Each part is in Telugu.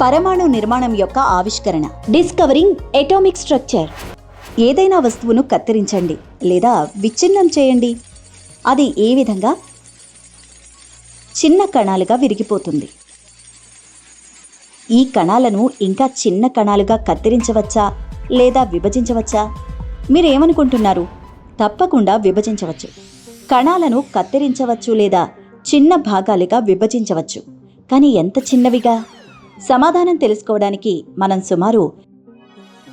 పరమాణు నిర్మాణం యొక్క ఆవిష్కరణ. డిస్కవరింగ్ ఎటామిక్ స్ట్రక్చర్ ఏదైనా వస్తువును కత్తిరించండి లేదా విచ్ఛిన్నం చేయండి. అది ఏ విధంగా? చిన్న కణాలుగా విరిగిపోతుంది. ఈ కణాలను ఇంకా చిన్న కణాలుగా కత్తిరించవచ్చా లేదా విభజించవచ్చా? మీరేమనుకుంటున్నారు? తప్పకుండా విభజించవచ్చు. కణాలను కత్తిరించవచ్చు లేదా చిన్న భాగాలుగా విభజించవచ్చు. కానీ ఎంత చిన్నవిగా? సమాధానం తెలుసుకోవడానికి మనం సుమారు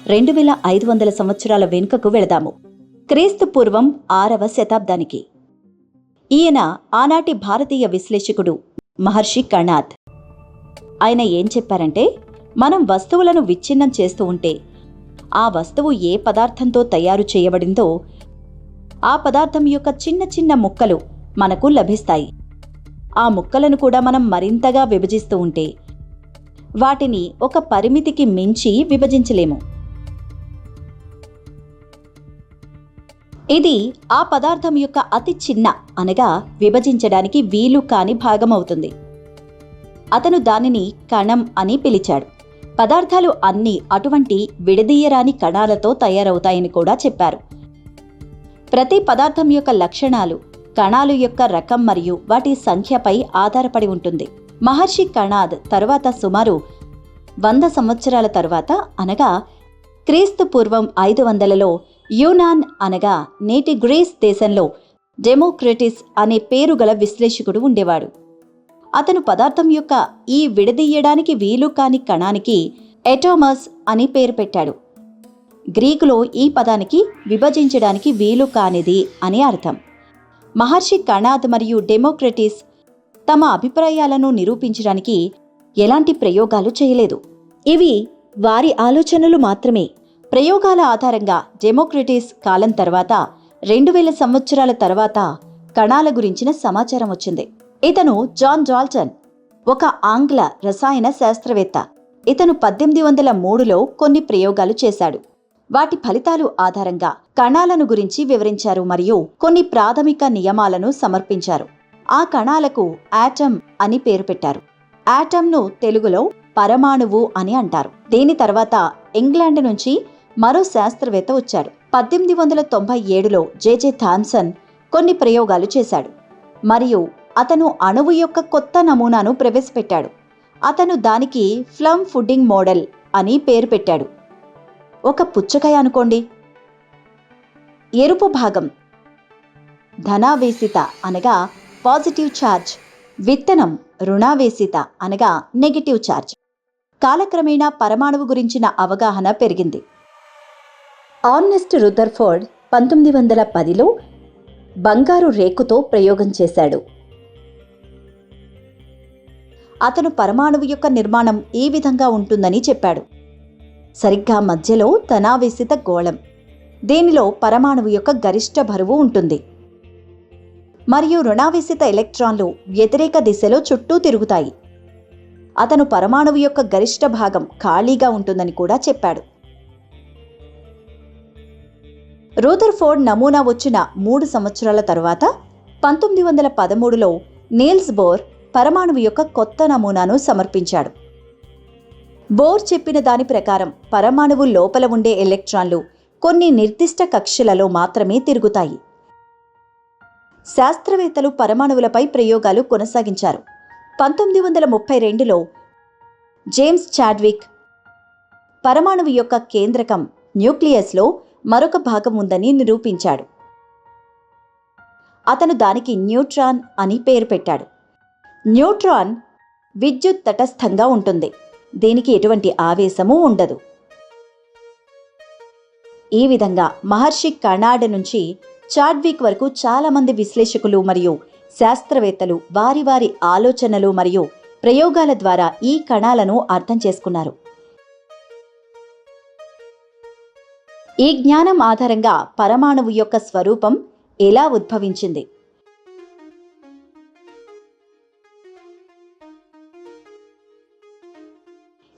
రెండు వేల ఐదు వందల సంవత్సరాల వెనుకకు వెళదాము. క్రీస్తు పూర్వం ఆరవ శతాబ్దానికి. ఈయన ఆనాటి భారతీయ విశ్లేషకుడు మహర్షి కణాత్. ఆయన ఏం చెప్పారంటే మనం వస్తువులను విచ్ఛిన్నం చేస్తూ ఉంటే ఆ వస్తువు ఏ పదార్థంతో తయారు చేయబడిందో ఆ పదార్థం యొక్క చిన్న చిన్న ముక్కలు మనకు లభిస్తాయి. ఆ ముక్కలను కూడా మనం మరింతగా విభజిస్తూ ఉంటే వాటిని ఒక పరిమితికి మించి విభజించలేము. ఇది ఆ పదార్థం యొక్క అతి చిన్న అనగా విభజించడానికి వీలు కాని భాగమవుతుంది. అతను దానిని కణం అని పిలిచాడు. పదార్థాలు అన్నీ అటువంటి విడదీయరాని కణాలతో తయారవుతాయని కూడా చెప్పారు. ప్రతి పదార్థం యొక్క లక్షణాలు కణాలు యొక్క రకం మరియు వాటి సంఖ్యపై ఆధారపడి ఉంటుంది. మహర్షి కణాద్ తర్వాత సుమారు వంద సంవత్సరాల తర్వాత అనగా క్రీస్తు పూర్వం ఐదు వందలలో యూనాన్ అనగా నేటి గ్రీస్ దేశంలో డెమోక్రటిస్ అనే పేరు గల విశ్లేషకుడు ఉండేవాడు. అతను పదార్థం యొక్క ఈ విడదీయడానికి వీలు కాని కణానికి ఎటోమస్ అని పేరు పెట్టాడు. గ్రీకులో ఈ పదానికి విభజించడానికి వీలు కానిది అని అర్థం. మహర్షి కణాద్ మరియు డెమోక్రటిస్ తమ అభిప్రాయాలను నిరూపించడానికి ఎలాంటి ప్రయోగాలు చేయలేదు. ఇవి వారి ఆలోచనలు మాత్రమే. ప్రయోగాల ఆధారంగా డెమోక్రటిస్ కాలం తర్వాత రెండు వేల సంవత్సరాల తర్వాత కణాల గురించిన సమాచారం వచ్చింది. ఇతను జాన్ జాల్టన్ ఒక ఆంగ్ల రసాయన శాస్త్రవేత్త. ఇతను పద్దెనిమిది వందల మూడులో కొన్ని ప్రయోగాలు చేశాడు. వాటి ఫలితాలు ఆధారంగా కణాలను గురించి వివరించారు మరియు కొన్ని ప్రాథమిక నియమాలను సమర్పించారు. ఆ కణాలకు ఆటమ్ అని పేరు పెట్టారు. ఆటమ్ను తెలుగులో పరమాణువు అని అంటారు. దీని తర్వాత ఇంగ్లాండ్ నుంచి మరో శాస్త్రవేత్త వచ్చాడు. పద్దెనిమిది వందల తొంభై ఏడులో జేజే థామ్సన్ కొన్ని ప్రయోగాలు చేశాడు. మరియు అతను అణువు యొక్క కొత్త నమూనాను ప్రవేశపెట్టాడు. అతను దానికి ఫ్లమ్ ఫుడ్డింగ్ మోడల్ అని పేరు పెట్టాడు. ఒక పుచ్చకాయ అనుకోండి. ఎరుపు భాగం. ధనావేశిత అనగా పాజిటివ్ ఛార్జ్ విత్తనం రుణావేశిత అనగా నెగటివ్ ఛార్జ్. కాలక్రమేణా పరమాణువు గురించిన అవగాహన పెరిగింది. ఆర్నెస్ట్ రుదర్ఫోర్డ్ పంతొమ్మిది వందల పదిలో బంగారు రేకుతో ప్రయోగం చేశాడు. అతను పరమాణువు యొక్క నిర్మాణం ఈ విధంగా ఉంటుందని చెప్పాడు. సరిగ్గా మధ్యలో తనావేశిత గోళం. దీనిలో పరమాణువు యొక్క గరిష్ట బరువు ఉంటుంది? మరియు రుణావేశిత ఎలక్ట్రాన్లు వ్యతిరేక దిశలో చుట్టూ తిరుగుతాయి. అతను పరమాణువు యొక్క గరిష్ట భాగం ఖాళీగా ఉంటుందని కూడా చెప్పాడు. రూదర్ఫోర్డ్ నమూనా వచ్చిన మూడు సంవత్సరాల తరువాత పంతొమ్మిది వందల పదమూడులో నీల్స్ బోర్ పరమాణువు యొక్క కొత్త నమూనాను సమర్పించాడు. బోర్ చెప్పిన దాని ప్రకారం పరమాణువు లోపల ఉండే ఎలక్ట్రాన్లు కొన్ని నిర్దిష్ట కక్షలలో మాత్రమే తిరుగుతాయి. శాస్త్రవేత్తలు పరమాణువులపై ప్రయోగాలు కొనసాగించారు. పంతొమ్మిది వందల ముప్పై రెండులో జేమ్స్ చాడ్విక్ పరమాణువు యొక్క కేంద్రకం న్యూక్లియస్లో మరొక భాగం ఉందని నిరూపించాడు. అతను దానికి న్యూట్రాన్ అని పేరు పెట్టాడు. న్యూట్రాన్ విద్యుత్ తటస్థంగా ఉంటుంది. దీనికి ఎటువంటి ఆవేశము ఉండదు. ఈ విధంగా మహర్షి కణాడ నుంచి చాడ్విక్ వరకు చాలామంది విశ్లేషకులు మరియు శాస్త్రవేత్తలు వారి వారి ఆలోచనలు మరియు ప్రయోగాల ద్వారా ఈ కణాలను అర్థం చేసుకున్నారు. ఈ జ్ఞానం ఆధారంగా పరమాణువు యొక్క స్వరూపం ఎలా ఉద్భవించింది?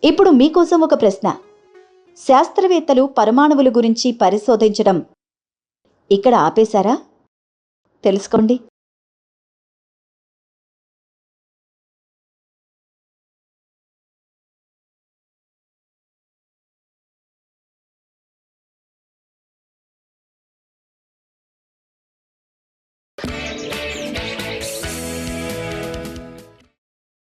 ఇప్పుడు మీకోసం ఒక ప్రశ్న. శాస్త్రవేత్తలు పరమాణువుల గురించి పరిశోధించడం ఇక్కడ ఆపేశారా? తెలుసుకోండి.